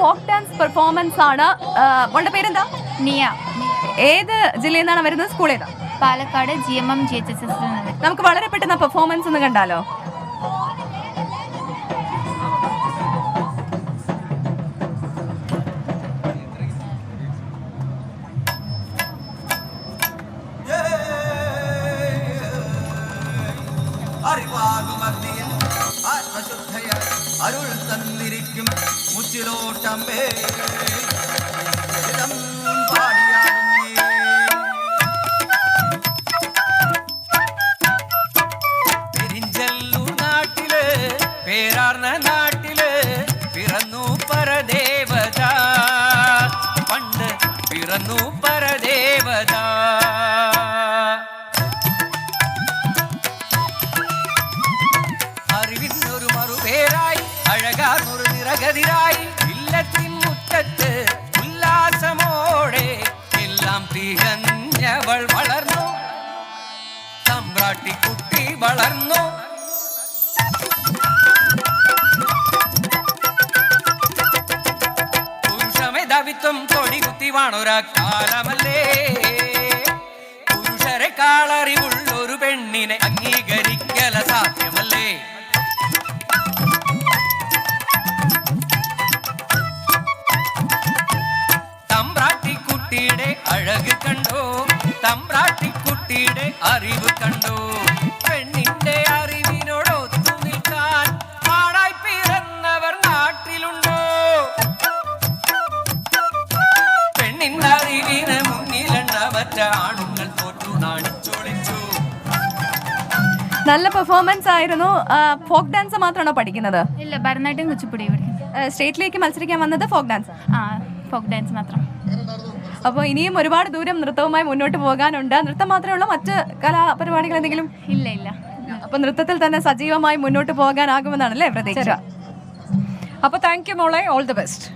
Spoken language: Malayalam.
ഫോക്ക് ഡാൻസ് പെർഫോമൻസ് ആണ് അവളുടെ പേരെന്താ നിയ ഏത് ജില്ലയിൽ നിന്നാണ് വരുന്നത് സ്കൂൾ ഏതാ Palakkad G M M G H S S നമുക്ക് വളരെ പെട്ടെന്ന് പെർഫോമൻസ് ഒന്ന് കണ്ടാലോ അറിവാകുമഗ്നിയിൽ ആത്മശുദ്ധയായി അരുൾ തന്നിരിക്കും മുച്ചിലോട്ടമ്മേ പേരാർന്ന നാട്ടിൽ പിറന്നു പരദേവത. പണ്ട് പിറന്നു പരദേവത. നിറകതിരായി ഇല്ലത്തിൻ മുറ്റത്ത് ഉല്ലാസമോടെ എല്ലാം തികഞ്ഞവൾ വളർന്നു. തമ്പ്രാട്ടിക്കുട്ടി വളർന്നു. പുരുഷമേധാവിത്വം കൊടികുത്തി വാണൊരാ കാലമല്ലേ? പുരുഷരെ ഒരു തമ്പ്രാട്ടിക്കുട്ടിയുടെ അഴക് കണ്ടോ. തമ്പ്രാട്ടിക്കുട്ടിയുടെ അറിവ് കണ്ടോ. പെണ്ണിന്റെ അറിവിനോടൊത്തു നിൽക്കാൻ പാടായി പിറന്നവർ നാട്ടിലുണ്ടോ. പെണ്ണിന്റെ അറിവിന് മുന്നിലെണ്ണ മറ്റ ആണുങ്ങൾ തോറ്റു നാണിച്ചൊളിച്ചു നല്ല പെർഫോമൻസ് ആയിരുന്നു. ഫോക്ക് ഡാൻസ് മാത്രമാണോ പഠിക്കുന്നത്? ഇല്ല ഭരതനാട്യം കുച്ചിപ്പുടി സ്റ്റേറ്റിലേക്ക് മത്സരിക്കാൻ വന്നത് ഫോക്ക് ഡാൻസ് ആ. ഫോക്ക് ഡാൻസ് മാത്രം. അപ്പോൾ ഇനിയും ഒരുപാട് ദൂരം നൃത്തവുമായി മുന്നോട്ട് പോകാനുണ്ട്. നൃത്തം മാത്രമേ മറ്റ് കലാപരിപാടികൾ എന്തെങ്കിലും? ഇല്ല ഇല്ല. അപ്പൊ നൃത്തത്തിൽ തന്നെ സജീവമായി മുന്നോട്ട് പോകാനാകുമെന്നാണല്ലേ പ്രതീക്ഷ? അപ്പൊ താങ്ക് യു മോളെ ഓൾ ദി ബെസ്റ്റ്